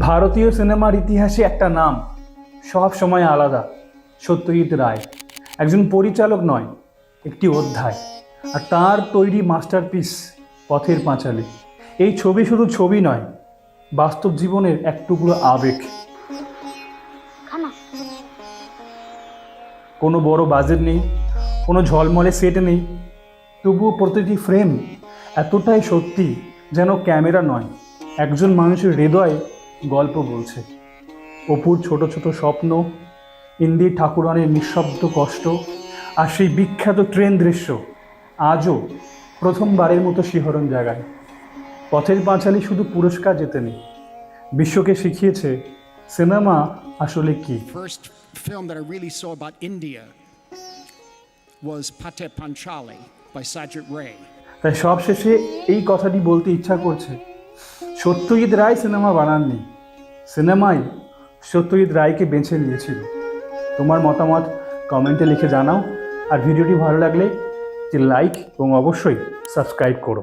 ভারতীয় সিনেমার ইতিহাসে একটা নাম সব সময় আলাদা সত্যজিৎ রায়। একজন পরিচালক নয় একটি অধ্যায়। আর তার তৈরি মাস্টারপিস পথের পাঁচালী। এই ছবি শুধু ছবি নয় বাস্তব জীবনের এক টুকরো আবেগ। কোনো বড় বাজেট নেই কোনো ঝলমলে সেট নেই। তবুও প্রতিটি ফ্রেম এতটাই সত্যি যেন ক্যামেরা নয় একজন মানুষের হৃদয়ে গল্প বলছে। অপুর ছোট ছোট স্বপ্ন ইন্দির ঠাকুরানের নিঃশব্দ কষ্ট আর সেই বিখ্যাত ট্রেন দৃশ্য আজও প্রথমবারের মতো শিহরণ জাগায়। পথের পাঁচালি শুধু পুরস্কার জেতেনি বিশ্বকে শিখিয়েছে সিনেমা আসলে কি। Film that I really saw about India was Pate Panchali by Sajid Ray. তাই সবশেষে এই কথাটি বলতে ইচ্ছা করছে। সত্যজিৎ রায় সিনেমা বানাননি সিনেমাই সত্যজিৎ রায়কে বেছে নিয়েছিল। তোমার মতামত কমেন্টে লিখে জানাও। আর ভিডিওটি ভালো লাগলে লাইক এবং অবশ্যই সাবস্ক্রাইব করো।